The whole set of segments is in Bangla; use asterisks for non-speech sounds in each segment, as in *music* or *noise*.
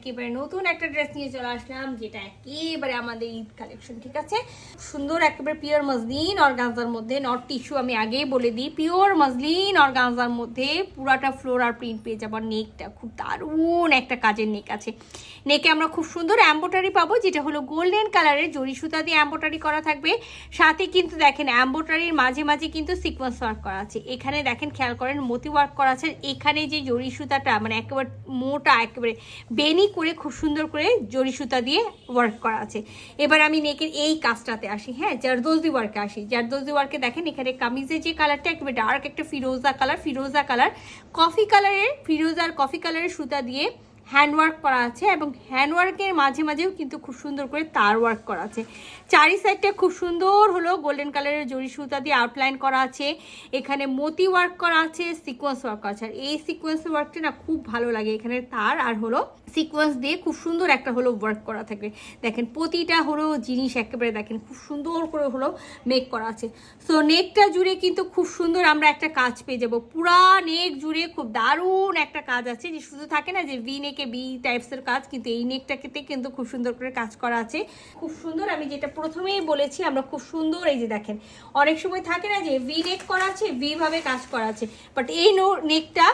একেবারে নতুন একটা ড্রেস নিয়ে চলে আসলাম, যেটা একেবারে আমাদের ঈদ কালেকশন ঠিক আছে? সুন্দর একেবারে পিওর মসলিন অর্গানজার মধ্যে নট টিস্যু আমি আগেই বলে দিই পিওর মসলিন অর্গানজার মধ্যে পুরাটা ফ্লোরার প্রিন্ট পেয়ে যাবার নেকটা খুব দারুণ একটা কাজের নেক আছে। নেকে আমরা খুব সুন্দর অ্যাম্বোটারি পাবো, যেটা হলো গোল্ডেন কালারের জরি সুতা দিয়ে অ্যাম্বোটারি করা থাকবে। সাথে কিন্তু দেখেন অ্যাম্বোটারির মাঝে মাঝে কিন্তু সিকোয়েন্স ওয়ার্ক করা আছে। এখানে দেখেন খেয়াল করেন, মতি ওয়ার্ক করা আছে। এখানে যে জরি সুতাটা মানে একেবারে মোটা, একেবারে বেনি করে, খুব সুন্দর করে জরি সুতা দিয়ে ওয়ার্ক করা আছে। এবার আমি নেকের এই কাজটাতে আসি হ্যাঁ জারদোজি ওয়ার্কে আসি। জারদোজি ওয়ার্কে দেখেন, এখানে কামিজে যে কালারটা একেবারে ডার্ক একটা ফিরোজা কালার ফিরোজা কালার কফি কালারের ফিরোজা আর কফি কালারের সুতা দিয়ে হ্যান্ডওয়ার্ক করা আছে এবং হ্যান্ডওয়ার্কের মাঝে মাঝেও কিন্তু খুব সুন্দর করে তার ওয়ার্ক করা আছে। চারি সাইডটা খুব সুন্দর হলো, গোল্ডেন কালারের জরি সুতা দিয়ে আউটলাইন করা আছে। এখানে মতি ওয়ার্ক করা আছে সিকোয়েন্স ওয়ার্ক করা আছে। আর এই সিকোয়েন্স ওয়ার্কটা না খুব ভালো লাগে এখানে তার আর হলো সিকোয়েন্স দিয়ে খুব সুন্দর একটা হলো ওয়ার্ক করা থাকবে দেখেন প্রতিটা হলো জিনিস একেবারে দেখেন খুব সুন্দর করে হলো মেক করা আছে। সো নেকটা জুড়ে কিন্তু খুব সুন্দর আমরা একটা কাজ পেয়ে যাব। পুরা নেক জুড়ে খুব দারুণ একটা কাজ আছে যে শুধু থাকে না যে ভি নেকে বি টাইপসের কাজ, কিন্তু এই নেকটাকেতে কিন্তু খুব সুন্দর করে কাজ করা আছে। খুব সুন্দর, আমি যেটা প্রথমেই বলেছি, আমরা খুব সুন্দর এই যে দেখেন, অনেক সময় থাকে না যে ভি নেক করা আছে ভি ভাবে কাজ করা আছে বাট এই নেকটা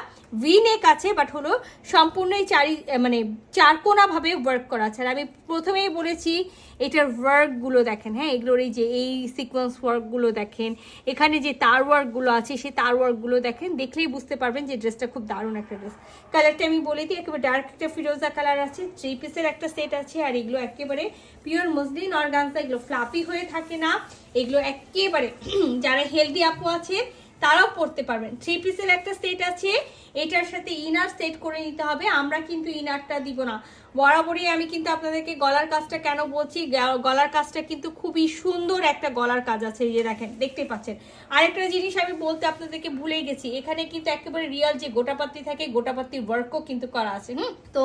ভি নেক আছে বাট হলো সম্পূর্ণই চারি মানে চারকোনাভাবে ওয়ার্ক করা আছে। আর আমি প্রথমেই বলেছি এটার ওয়ার্কগুলো দেখেন হ্যাঁ? এগুলোর এই যে, এই সিকোয়েন্স ওয়ার্কগুলো দেখেন, এখানে যে তার ওয়ার্কগুলো আছে সেই তার ওয়ার্কগুলো দেখেন, দেখলেই বুঝতে পারবেন যে ড্রেসটা খুব দারুণ একটা ড্রেস কালারটা আমি বলে দিই, একেবারে ডার্ক একটা ফিরোজা কালার আছে থ্রি পিসের একটা সেট আছে, আর এগুলো একেবারে পিওর মসলিন অর্গানসা এগুলো ফ্লাফি হয়ে থাকে না। এগুলো একেবারে, *clears throat* যারা হেলদি আপু আছে, তারাও পড়তে পারবেন। থ্রি পিসের একটা সেট আছে, এটার সাথে ইনার সেট করে নিতে হবে, আমরা কিন্তু ইনারটা দিব না। বরাবরই আমি কিন্তু আপনাদেরকে গলার কাজটা কেন বলছি? গলার কাজটা কিন্তু খুবই সুন্দর একটা গলার কাজ আছে এই যে দেখেন দেখতে পাচ্ছেন। আরেকটা জিনিস আমি বলতে আপনাদেরকে ভুলেই গেছি, এখানে কিন্তু একেবারে রিয়াল যে গোটাপাত্তি থাকে গোটাপাত্তির ওয়ার্কও কিন্তু করা আছে, হুম? তো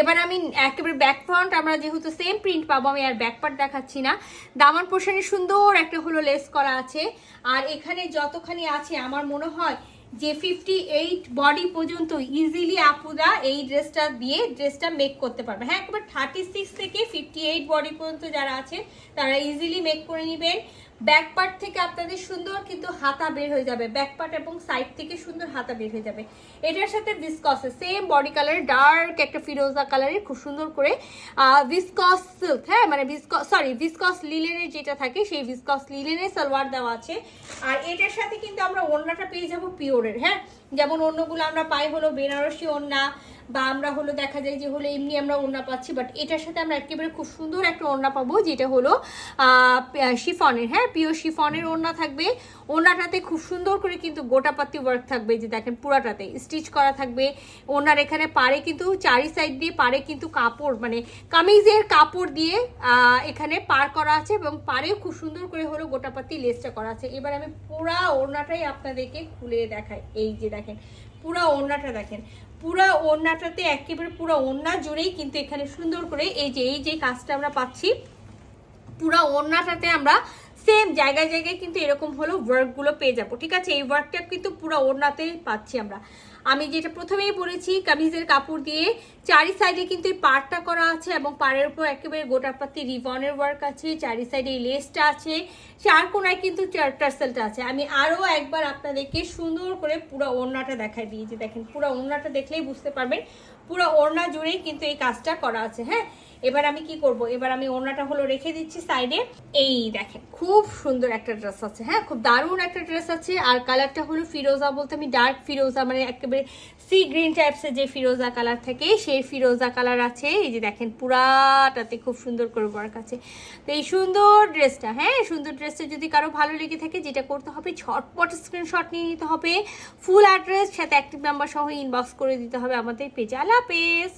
এবার আমি একেবারে ব্যাক ফ্রন্ট আমরা যেহেতু সেম প্রিন্ট পাবো, আমি আর ব্যাক পার্ট দেখাচ্ছি না। দামান পোর্শনে সুন্দর একটা হলো লেস করা আছে। আর এখানে যতখানি আছে, আমার মনে হয় যে ফিফটি এইট বডি পর্যন্ত ইজিলি আপুরা এই ড্রেসটা দিয়ে ড্রেসটা মেক করতে পারবে। হ্যাঁ একবার থার্টি সিক্স থেকে ফিফটি এইট বডি পর্যন্ত যারা আছে, তারা ইজিলি মেক করে নেবেন। ব্যাক পার্ট থেকে আপনাদের সুন্দর কিন্তু হাতা বের হয়ে যাবে। ব্যাক পার্ট এবং সাইড থেকে সুন্দর হাতা বের হয়ে যাবে। এটার সাথে ভিসকস সেম বডি কালারের ডার্ক একটা ফিরোজা কালারের খুব সুন্দর করে ভিসকস সিল্ক হ্যাঁ? মানে ভিসকস সরি ভিসকস লিলেনের যেটা থাকে, সেই ভিসকস লিলেনের সালোয়ার দেওয়া আছে। আর এটার সাথে কিন্তু আমরা ওড়নাটা পেয়ে যাব পিওরের হ্যাঁ? যেমন অন্যগুলো আমরা পাই হলো বেনারসি ওড়না, বা আমরা হলো দেখা যায় যে হলো এমনি আমরা ওড়না পাচ্ছি বাট এটার সাথে আমরা একেবারে খুব সুন্দর একটা ওড়না পাবো, যেটা হলো শিফনের হ্যাঁ? পিওর শিফনের ওড়না থাকবে। ওড়নাটাতে খুব সুন্দর করে কিন্তু গোটাপাতি ওয়ার্ক থাকবে, যে দেখেন পুরাটাতে স্টিচ করা থাকবে। ওড়নার এখানে পারে কিন্তু চারি সাইড দিয়ে পারে কিন্তু কাপড় মানে কামিজের কাপড় দিয়ে এখানে পার করা আছে এবং পারেও খুব সুন্দর করে হলো গোটাপাতি লেসটা করা আছে। এবার আমি পুরা ওড়নাটাই আপনাদেরকে খুলে দেখাই, এই যে দেখেন, পুরা ওড়নাটা দেখেন। পুরা ওড়নাটাতে একেবারে পুরো ওড়না জুড়েই কিন্তু এখানে সুন্দর করে এই যে এই যে কাজটা আমরা পাচ্ছি, পুরা ওড়নাটাতে আমরা সেম জায়গায় জায়গায় কিন্তু এরকম হলো ওয়ার্কগুলো পেয়ে যাব, ঠিক আছে? এই ওয়ার্কটা কিন্তু পুরো ওড়নাতেই পাচ্ছি আমরা। আমি যেটা প্রথমেই বলেছি, কামিজের কাপড় দিয়ে চারি সাইডে কিন্তু এই পাড়টা করা আছে এবং পাড়ের উপর একেবারে গোটা পাতি রিবনের ওয়ার্ক আছে, চারি সাইডে এই লেসটা আছে, চার কোনায় কিন্তু টার্সেলটা আছে। আমি আরও একবার আপনাদেরকে সুন্দর করে পুরো ওড়নাটা দেখাই দিয়েছি। দেখেন, পুরো ওড়নাটা দেখলেই বুঝতে পারবেন, পুরো ওড়না জুড়েই কিন্তু এই কাজটা করা আছে হ্যাঁ? এবার আমি কি করব? এবার আমি ওড়নাটা হলো রেখে দিচ্ছি সাইডে এই দেখেন, খুব সুন্দর একটা ড্রেস আছে হ্যাঁ? খুব দারুণ একটা ড্রেস আছে। আর কালারটা হলো ফিরোজা বলতে আমি ডার্ক ফিরোজা মানে একেবারে সি গ্রিন টাইপসের যে ফিরোজা কালার থাকে, সেই ফিরোজা কালার আছে। এই যে দেখেন, পুরাটাতে খুব সুন্দর করে ওয়ার্ক আছে। তো এই সুন্দর ড্রেসটা হ্যাঁ সুন্দর ড্রেসটা যদি কারও ভালো লেগে থাকে, যেটা করতে হবে, ঝটপট স্ক্রিনশট নিয়ে নিতে হবে। ফুল অ্যাড্রেস সাথে অ্যাক্টিভ নাম্বার সহ ইনবক্স করে দিতে হবে আমাদের পেজে। হাফেজ!